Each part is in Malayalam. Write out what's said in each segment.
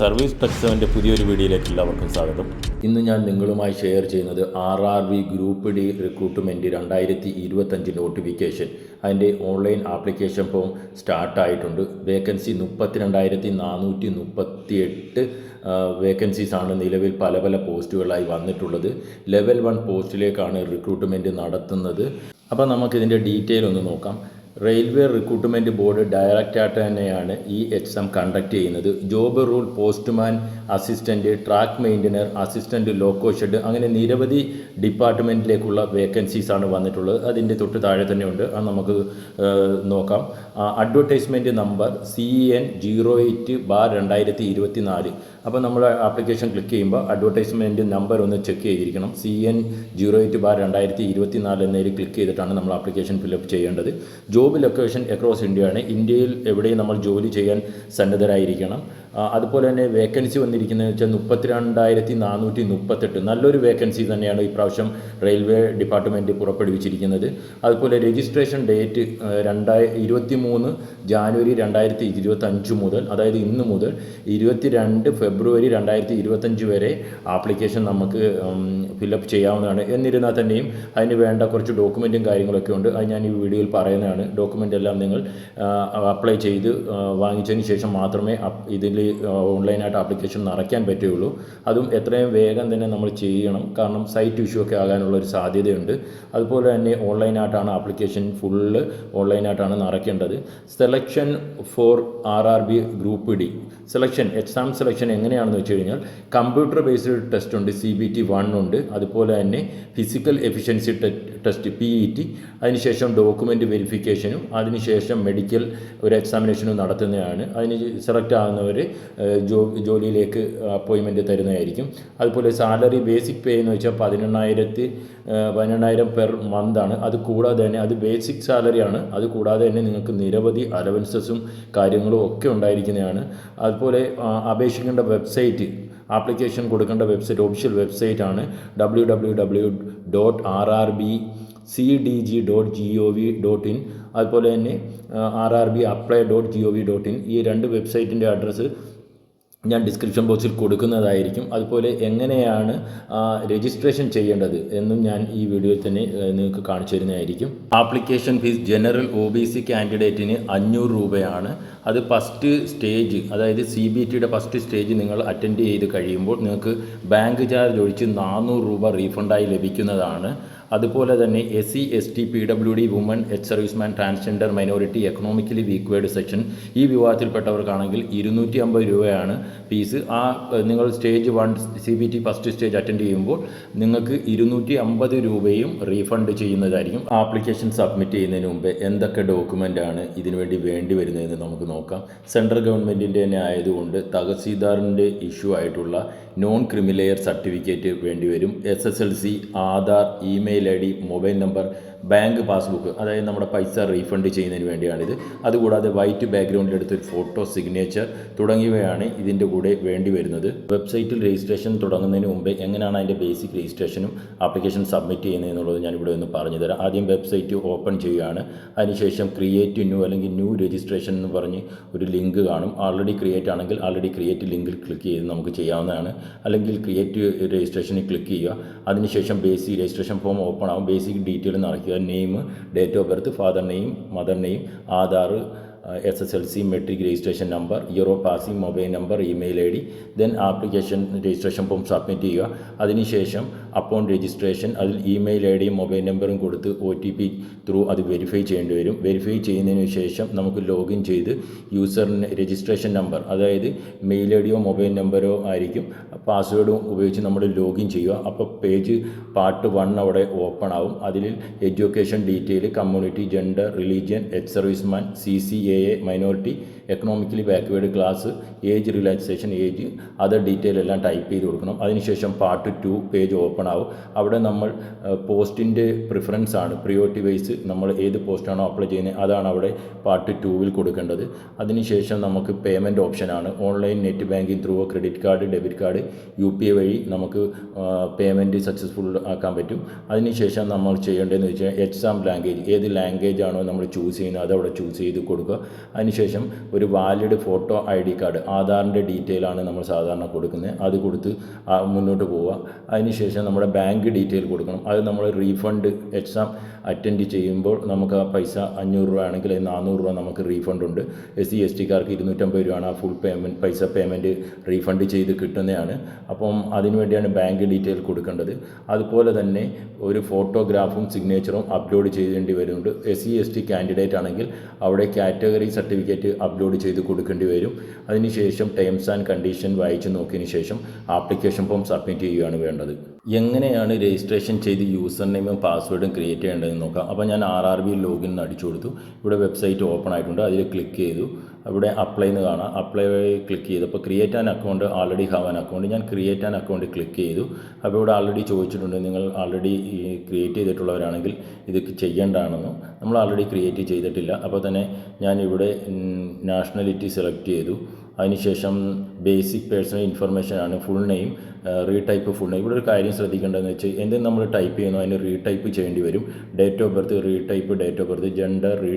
സർവീസ് ടെക്സവന്റെ പുതിയൊരു വീഡിയോയിലേക്ക് എല്ലാവർക്കും സ്വാഗതം. ഇന്ന് ഞാൻ നിങ്ങളുമായി ഷെയർ ചെയ്യുന്നത് R R V group D recruitment രണ്ടായിരത്തി ഇരുപത്തഞ്ച് നോട്ടിഫിക്കേഷൻ അതിന്റെ ഓൺലൈൻ ആപ്ലിക്കേഷൻ ഫോം സ്റ്റാർട്ടായിട്ടുണ്ട് വേക്കൻസി മുപ്പത്തിരണ്ടായിരത്തി നാനൂറ്റി മുപ്പത്തി എട്ട് വേക്കൻസീസാണ് നിലവിൽ പല പല പോസ്റ്റുകളായി വന്നിട്ടുള്ളത്. ലെവൽ വൺ പോസ്റ്റിലേക്കാണ് റിക്രൂട്ട്മെന്റ് നടത്തുന്നത്. അപ്പോൾ നമുക്കിതിന്റെ ഡീറ്റെയിൽ ഒന്ന് നോക്കാം. റെയിൽവേ റിക്രൂട്ട്മെന്റ് ബോർഡ് ഡയറക്റ്റായിട്ട് തന്നെയാണ് ഈ എക്സാം കണ്ടക്ട് ചെയ്യുന്നത്. Job role postman assistant track maintainer assistant loco shed അങ്ങനെ നിരവധി ഡിപ്പാർട്ട്മെന്റിലേക്കുള്ള വേക്കൻസീസാണ് വന്നിട്ടുള്ളത്. അതിന്റെ തൊട്ട് താഴെ തന്നെയുണ്ട്. അത് നമുക്ക് നോക്കാം. Advertisement number C N zero eight bar രണ്ടായിരത്തി ഇരുപത്തി നാല് അപ്പോൾ നമ്മൾ ആപ്ലിക്കേഷൻ ക്ലിക്ക് ചെയ്യുമ്പോൾ അഡ്വർടൈസ്മെന്റ് നമ്പർ ഒന്ന് ചെക്ക് ചെയ്തിരിക്കണം. C N zero eight bar രണ്ടായിരത്തി ഇരുപത്തി നാല് എന്നതിൽ ക്ലിക്ക് ചെയ്തിട്ടാണ് നമ്മൾ ആപ്ലിക്കേഷൻ ഫില്ലപ്പ് ചെയ്യേണ്ടത്. ജോബ് ലൊക്കേഷൻ അക്രോസ് ഇന്ത്യയാണ്. ഇന്ത്യയിൽ എവിടെയും നമ്മൾ ജോലി ചെയ്യാൻ സന്നദ്ധരായിരിക്കണം. അതുപോലെ തന്നെ വേക്കൻസി വന്നിരിക്കുന്നത് വെച്ചാൽ മുപ്പത്തിരണ്ടായിരത്തി നാനൂറ്റി മുപ്പത്തെട്ട് നല്ലൊരു വേക്കൻസി തന്നെയാണ് ഇപ്രാവശ്യം റെയിൽവേ ഡിപ്പാർട്ട്മെന്റ് പുറപ്പെടുവിച്ചിരിക്കുന്നത്. അതുപോലെ രജിസ്ട്രേഷൻ ഡേറ്റ് രണ്ടായി ഇരുപത്തി മൂന്ന് ജാനുവരി രണ്ടായിരത്തി ഇരുപത്തഞ്ച് മുതൽ അതായത് ഇന്ന് മുതൽ ഇരുപത്തി രണ്ട് ഫെബ്രുവരി രണ്ടായിരത്തി ഇരുപത്തഞ്ച് വരെ ആപ്ലിക്കേഷൻ നമുക്ക് ഫില്ലപ്പ് ചെയ്യാവുന്നതാണ്. എന്നിരുന്നാൽ തന്നെയും അതിന് വേണ്ട കുറച്ച് ഡോക്യുമെന്റും കാര്യങ്ങളൊക്കെ ഉണ്ട്. അത് ഞാൻ ഈ വീഡിയോയിൽ പറയുന്നതാണ്. ഡോക്യുമെന്റ് എല്ലാം നിങ്ങൾ അപ്ലൈ ചെയ്ത് വാങ്ങിച്ചതിന് ശേഷം മാത്രമേ ഇതിൽ ഓൺലൈനായിട്ട് ആപ്ലിക്കേഷൻ നിറയ്ക്കാൻ പറ്റുകയുള്ളൂ. അതും എത്രയും വേഗം തന്നെ നമ്മൾ ചെയ്യണം. കാരണം സൈറ്റ് ഇഷ്യൂ ഒക്കെ ആകാനുള്ള ഒരു സാധ്യതയുണ്ട്. അതുപോലെ തന്നെ ഓൺലൈനായിട്ടാണ് ആപ്ലിക്കേഷൻ ഫുള്ള് ഓൺലൈനായിട്ടാണ് നിറയ്ക്കേണ്ടത് selection for R R B group D. Selection exam selection എങ്ങനെയാണെന്ന് വെച്ച് കഴിഞ്ഞാൽ കമ്പ്യൂട്ടർ ബേസ്ഡ് ടെസ്റ്റ് ഉണ്ട് സി ബി ടി വൺ ഉണ്ട്. അതുപോലെ തന്നെ physical efficiency test P E T. അതിനുശേഷം ഡോക്യുമെന്റ് വെരിഫിക്കേഷനും അതിനുശേഷം മെഡിക്കൽ ഒരു എക്സാമിനേഷനും നടത്തുന്നതാണ്. അതിന് സെലക്ട് ആകുന്നവർ ജോ ജോലിയിലേക്ക് അപ്പോയിൻമെന്റ് തരുന്നതായിരിക്കും. അതുപോലെ സാലറി ബേസിക് പേ എന്ന് വെച്ചാൽ പതിനെണ്ണായിരത്തി പതിനെണ്ണായിരം പെർ ആണ്. അത് കൂടാതെ തന്നെ അത് ബേസിക് സാലറിയാണ് അത് കൂടാതെ തന്നെ നിങ്ങൾക്ക് നിരവധി അലവൻസസും കാര്യങ്ങളും ഒക്കെ ഉണ്ടായിരിക്കുന്നതാണ്. അതുപോലെ അപേക്ഷിക്കേണ്ട വെബ്സൈറ്റ് ആപ്ലിക്കേഷൻ കൊടുക്കേണ്ട വെബ്സൈറ്റ് ഒഫീഷ്യൽ വെബ്സൈറ്റ് ആണ്. W W W dot R R B C D G dot G O V dot in അതുപോലെ തന്നെ R R B apply dot G O V dot in ഈ രണ്ട് വെബ്സൈറ്റിന്റെ അഡ്രസ്സ് ഞാൻ ഡിസ്ക്രിപ്ഷൻ ബോക്സിൽ കൊടുക്കുന്നതായിരിക്കും. അതുപോലെ എങ്ങനെയാണ് രജിസ്ട്രേഷൻ ചെയ്യേണ്ടത് എന്നും ഞാൻ ഈ വീഡിയോയിൽ തന്നെ നിങ്ങൾക്ക് കാണിച്ചു തരുന്നതായിരിക്കും. Application fees general O B C കാൻഡിഡേറ്റിന് അഞ്ഞൂറ് രൂപയാണ്. അത് ഫസ്റ്റ് സ്റ്റേജ് അതായത് സി ബി ടിയുടെ ഫസ്റ്റ് സ്റ്റേജ് നിങ്ങൾ അറ്റൻഡ് ചെയ്ത് കഴിയുമ്പോൾ നിങ്ങൾക്ക് ബാങ്ക് ചാർജ് ഒഴിച്ച് നാനൂറ് രൂപ റീഫണ്ടായി ലഭിക്കുന്നതാണ്. അതുപോലെ തന്നെ S C S T P W D woman ex serviceman transgender minority economically backward section ഈ വിഭാഗത്തിൽപ്പെട്ടവർക്കാണെങ്കിൽ ഇരുന്നൂറ്റി അമ്പത് രൂപയാണ് ഫീസ് ആ നിങ്ങൾ stage one C B T first stage attend ചെയ്യുമ്പോൾ നിങ്ങൾക്ക് ഇരുന്നൂറ്റി അമ്പത് രൂപയും റീഫണ്ട് ചെയ്യുന്നതായിരിക്കും. ആപ്ലിക്കേഷൻ സബ്മിറ്റ് ചെയ്യുന്നതിന് മുമ്പ് എന്തൊക്കെ ഡോക്യുമെന്റ് ആണ് ഇതിനുവേണ്ടി വേണ്ടി വരുന്നതെന്ന് നമുക്ക് നോക്കാം. സെൻട്രൽ ഗവൺമെന്റിന്റെ തന്നെ ആയതുകൊണ്ട് തഹസീൽദാറിന്റെ ഇഷ്യൂ ആയിട്ടുള്ള നോൺ ക്രിമിലെയർ സർട്ടിഫിക്കറ്റ് വേണ്ടിവരും S S L C Aadhaar email I D mobile number bank passbook അതായത് നമ്മുടെ പൈസ റീഫണ്ട് ചെയ്യുന്നതിന് വേണ്ടിയാണിത്. അതുകൂടാതെ വൈറ്റ് ബാക്ക്ഗ്രൗണ്ടിൽ എടുത്തൊരു ഫോട്ടോ സിഗ്നേച്ചർ തുടങ്ങിയവയാണ് ഇതിന്റെ കൂടെ വേണ്ടി വരുന്നത്. വെബ്സൈറ്റിൽ രജിസ്ട്രേഷൻ തുടങ്ങുന്നതിന് മുമ്പ് എങ്ങനെയാണ് അതിന്റെ ബേസിക് രജിസ്ട്രേഷനും ആപ്ലിക്കേഷൻ സബ്മിറ്റ് ചെയ്യുന്നത് എന്നുള്ളത് ഞാൻ ഇവിടെ ഒന്ന് പറഞ്ഞു തരാം. ആദ്യം വെബ്സൈറ്റ് ഓപ്പൺ ചെയ്യുകയാണ്. അതിനുശേഷം ക്രിയേറ്റ് ന്യൂ അല്ലെങ്കിൽ ന്യൂ രജിസ്ട്രേഷൻ എന്ന് പറഞ്ഞ് ഒരു ലിങ്ക് കാണും. ആൾറെഡി ക്രിയേറ്റ് ആണെങ്കിൽ ആൾറെഡി ക്രിയേറ്റ് ലിങ്കിൽ ക്ലിക്ക് ചെയ്ത് നമുക്ക് ചെയ്യാവുന്നതാണ്. അല്ലെങ്കിൽ ക്രിയേറ്റ് രജിസ്ട്രേഷനിൽ ക്ലിക്ക് ചെയ്യുക. അതിനുശേഷം ബേസിക് രജിസ്ട്രേഷൻ ഫോം ഓപ്പൺ ആവും. Basic detail നിറയ്ക്കുക name date of birth father name mother name Aadhaar S S L C matric registration number year of passing mobile number email I D then application registration form submit ചെയ്യുക. അതിനുശേഷം അക്കൗണ്ട് രജിസ്ട്രേഷൻ അതിൽ ഇമെയിൽ ഐ ഡിയും മൊബൈൽ നമ്പറും കൊടുത്ത് ഒ ടി പി ത്രൂ അത് വെരിഫൈ ചെയ്യേണ്ടി വരും. വെരിഫൈ ചെയ്യുന്നതിന് ശേഷം നമുക്ക് ലോഗിൻ ചെയ്ത് യൂസറിന് രജിസ്ട്രേഷൻ നമ്പർ അതായത് മെയിൽ ഐ ഡിയോ മൊബൈൽ നമ്പറോ ആയിരിക്കും. പാസ്വേഡും ഉപയോഗിച്ച് നമ്മൾ ലോഗിൻ ചെയ്യുക. അപ്പോൾ പേജ് പാർട്ട് വൺ അവിടെ ഓപ്പൺ ആവും. അതിൽ education detail community gender religion ex serviceman C C A A A minority economically backward class age relaxation age other detail എല്ലാം ടൈപ്പ് ചെയ്ത് കൊടുക്കണം. അതിനുശേഷം പാർട്ട് ടു പേജ് ഓപ്പൺ ആവും. അവിടെ നമ്മൾ പോസ്റ്റിന്റെ പ്രിഫറൻസ് ആണ്. പ്രിയോറിറ്റി വൈസ് നമ്മൾ ഏത് പോസ്റ്റാണോ അപ്ലൈ ചെയ്യുന്നത് അതാണ് അവിടെ പാർട്ട് ടൂവിൽ കൊടുക്കേണ്ടത്. അതിനുശേഷം നമുക്ക് പേയ്മെന്റ് ഓപ്ഷനാണ് online net banking through credit card debit card U P I വഴി നമുക്ക് പേയ്മെന്റ് സക്സസ്ഫുൾ ആക്കാൻ പറ്റും. അതിനുശേഷം നമ്മൾ ചെയ്യേണ്ടതെന്ന് വെച്ചാൽ എക്സാം ലാംഗ്വേജ് ഏത് ലാംഗ്വേജ് ആണോ നമ്മൾ ചൂസ് ചെയ്യുന്നത് അതവിടെ ചൂസ് ചെയ്ത് കൊടുക്കുക. അതിനുശേഷം ഒരു valid photo I D card ആധാറിന്റെ ഡീറ്റെയിൽ ആണ് നമ്മൾ സാധാരണ കൊടുക്കുന്നത്. അത് കൊടുത്ത് മുന്നോട്ട് പോവുക. അതിനുശേഷം നമ്മുടെ ബാങ്ക് ഡീറ്റെയിൽ കൊടുക്കണം. അത് നമ്മൾ റീഫണ്ട് എക്സാം അറ്റൻഡ് ചെയ്യുമ്പോൾ നമുക്ക് ആ പൈസ അഞ്ഞൂറ് രൂപ ആണെങ്കിൽ നാനൂറ് രൂപ നമുക്ക് റീഫണ്ട് ഉണ്ട്. എസ് സി എസ് ടിക്കാർക്ക് ഇരുന്നൂറ്റമ്പത് രൂപയാണ് ആ ഫുൾ പേയ്മെന്റ് പൈസ പേയ്മെന്റ് റീഫണ്ട് ചെയ്ത് കിട്ടുന്നതാണ്. അപ്പം അതിനുവേണ്ടിയാണ് ബാങ്ക് ഡീറ്റെയിൽ കൊടുക്കേണ്ടത്. അതുപോലെ തന്നെ ഒരു ഫോട്ടോഗ്രാഫും സിഗ്നേച്ചറും അപ്ലോഡ് ചെയ്യേണ്ടി വരുന്നുണ്ട്. S C S T candidate ആണെങ്കിൽ അവിടെ കാറ്റഗറി സർട്ടിഫിക്കറ്റ് അപ്ലോഡ് ചെയ്ത് കൊടുക്കേണ്ടി വരും. അതിനുശേഷം ടേംസ് ആൻഡ് കണ്ടീഷൻ വായിച്ച് നോക്കിയതിന് ശേഷം ആപ്ലിക്കേഷൻ ഫോം സബ്മിറ്റ് ചെയ്യുകയാണ് വേണ്ടത്. എങ്ങനെയാണ് രജിസ്ട്രേഷൻ ചെയ്ത് യൂസർ നെയിമും പാസ്വേഡും ക്രിയേറ്റ് ചെയ്യേണ്ടതെന്ന് നോക്കാം. അപ്പോൾ ഞാൻ ആർ ആർ ബി ലോഗിൻ അടിച്ചു കൊടുത്തു. ഇവിടെ വെബ്സൈറ്റ് ഓപ്പൺ ആയിട്ടുണ്ട്. അതിൽ ക്ലിക്ക് ചെയ്തു. ഇവിടെ അപ്ലൈ എന്ന് കാണാം. അപ്ലൈ ക്ലിക്ക് ചെയ്തു. അപ്പോൾ create an account already have an account ഞാൻ ക്രിയേറ്റ് ആൻ അക്കൗണ്ട് ക്ലിക്ക് ചെയ്തു. അപ്പോൾ ഇവിടെ ആൾറെഡി ചോദിച്ചിട്ടുണ്ട് നിങ്ങൾ ആൾറെഡി ക്രിയേറ്റ് ചെയ്തിട്ടുള്ളവരാണെങ്കിൽ ഇത് ചെയ്യേണ്ടതാണെന്നും. നമ്മൾ ആൾറെഡി ക്രിയേറ്റ് ചെയ്തിട്ടില്ല. അപ്പോൾ തന്നെ ഞാൻ ഇവിടെ നാഷണാലിറ്റി സെലക്ട് ചെയ്തു. അതിനുശേഷം ബേസിക് പേഴ്സണൽ ഇൻഫർമേഷൻ ആണ് full name retype full name ഇവിടെ ഒരു കാര്യം ശ്രദ്ധിക്കേണ്ടതെന്ന് വെച്ചാൽ എന്തെങ്കിലും നമ്മൾ ടൈപ്പ് ചെയ്യുന്നു അതിന് റീടൈപ്പ് ചെയ്യേണ്ടി വരും. Date of birth retype date of birth gender re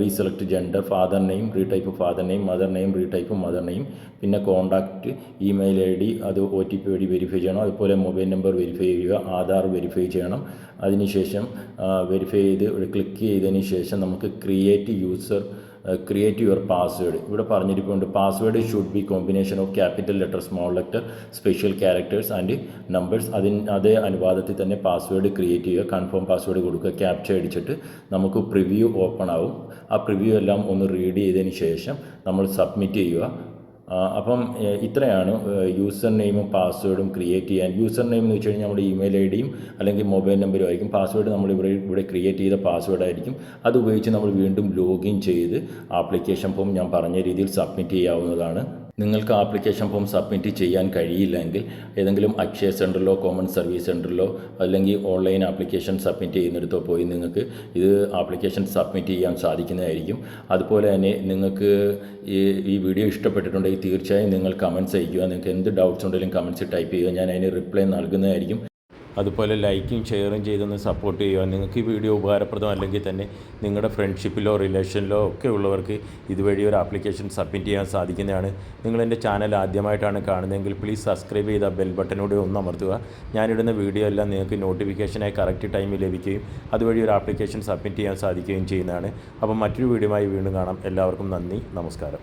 reselect gender father name retype father name mother name retype mother name പിന്നെ കോൺടാക്റ്റ് ഇമെയിൽ ഐ ഡി അത് ഒ ടി പി വഴി വെരിഫൈ ചെയ്യണം. അതുപോലെ മൊബൈൽ നമ്പർ വെരിഫൈ ചെയ്യുക ആധാർ വെരിഫൈ ചെയ്യണം. അതിനുശേഷം വെരിഫൈ ചെയ്ത് ക്ലിക്ക് ചെയ്തതിന് ശേഷം നമുക്ക് create user create your password ഇവിടെ പറഞ്ഞിരിക്കുന്നുണ്ട് password should be combination of capital letter small letter special characters and numbers അതിന് അതേ അനുവാദത്തിൽ തന്നെ പാസ്വേഡ് ക്രിയേറ്റ് ചെയ്യുക കൺഫേം പാസ്വേഡ് കൊടുക്കുക ക്യാപ്ചർ അടിച്ചിട്ട് നമുക്ക് പ്രിവ്യൂ ഓപ്പൺ ആവും. ആ പ്രിവ്യൂ എല്ലാം ഒന്ന് റീഡ് ചെയ്തതിന് ശേഷം നമ്മൾ സബ്മിറ്റ് ചെയ്യുക. അപ്പം ഇത്രയാണ് യൂസർ നെയിമും പാസ്വേഡും ക്രിയേറ്റ് ചെയ്യാൻ. യൂസർ നെയിം എന്ന് വെച്ച് കഴിഞ്ഞാൽ നമ്മുടെ ഇമെയിൽ ഐ ഡിയും അല്ലെങ്കിൽ മൊബൈൽ നമ്പറും ആയിരിക്കും. പാസ്വേഡ് നമ്മൾ ഇവിടെ ഇവിടെ ക്രിയേറ്റ് ചെയ്ത പാസ്വേഡ് ആയിരിക്കും. അത് ഉപയോഗിച്ച് നമ്മൾ വീണ്ടും ലോഗിൻ ചെയ്ത് ആപ്ലിക്കേഷൻ ഫോം ഞാൻ പറഞ്ഞ രീതിയിൽ സബ്മിറ്റ് ചെയ്യാവുന്നതാണ്. നിങ്ങൾക്ക് ആപ്ലിക്കേഷൻ ഫോം സബ്മിറ്റ് ചെയ്യാൻ കഴിയില്ലെങ്കിൽ ഏതെങ്കിലും അക്ഷയ സെന്ററിലോ കോമൺ സർവീസ് സെന്ററിലോ അല്ലെങ്കിൽ ഓൺലൈൻ ആപ്ലിക്കേഷൻ സബ്മിറ്റ് ചെയ്യുന്നിടത്തോ പോയി നിങ്ങൾക്ക് ഇത് ആപ്ലിക്കേഷൻ സബ്മിറ്റ് ചെയ്യാൻ സാധിക്കുന്നതായിരിക്കും. അതുപോലെ തന്നെ നിങ്ങൾക്ക് ഈ ഈ വീഡിയോ ഇഷ്ടപ്പെട്ടിട്ടുണ്ടെങ്കിൽ തീർച്ചയായും നിങ്ങൾ കമൻസ് അയയ്ക്കുക. നിങ്ങൾക്ക് എന്ത് ഡൗട്ട്സ് ഉണ്ടെങ്കിലും കമൻസ് ടൈപ്പ് ചെയ്യുക. ഞാൻ അതിന് റിപ്ലൈ നൽകുന്നതായിരിക്കും. അതുപോലെ ലൈക്കും ഷെയറും ചെയ്തൊന്ന് സപ്പോർട്ട് ചെയ്യുക. നിങ്ങൾക്ക് ഈ വീഡിയോ ഉപകാരപ്രദം അല്ലെങ്കിൽ തന്നെ നിങ്ങളുടെ ഫ്രണ്ട്ഷിപ്പിലോ റിലേഷനിലോ ഒക്കെ ഉള്ളവർക്ക് ഇതുവഴി ഒരു ആപ്ലിക്കേഷൻ സബ്മിറ്റ് ചെയ്യാൻ സാധിക്കുന്നതാണ്. നിങ്ങൾ എന്റെ ചാനൽ ആദ്യമായിട്ടാണ് കാണുന്നതെങ്കിൽ പ്ലീസ് സബ്സ്ക്രൈബ് ചെയ്ത ബെൽ ബട്ടനോട് ഒന്ന് അമർത്തുക. ഞാനിടുന്ന വീഡിയോ എല്ലാം നിങ്ങൾക്ക് നോട്ടിഫിക്കേഷനായി കറക്റ്റ് ടൈമിൽ ലഭിക്കുകയും അതുവഴി ഒരു ആപ്ലിക്കേഷൻ സബ്മിറ്റ് ചെയ്യാൻ സാധിക്കുകയും ചെയ്യുന്നതാണ്. അപ്പം മറ്റൊരു വീഡിയോയുമായി വീണ്ടും കാണാം. എല്ലാവർക്കും നന്ദി. നമസ്കാരം.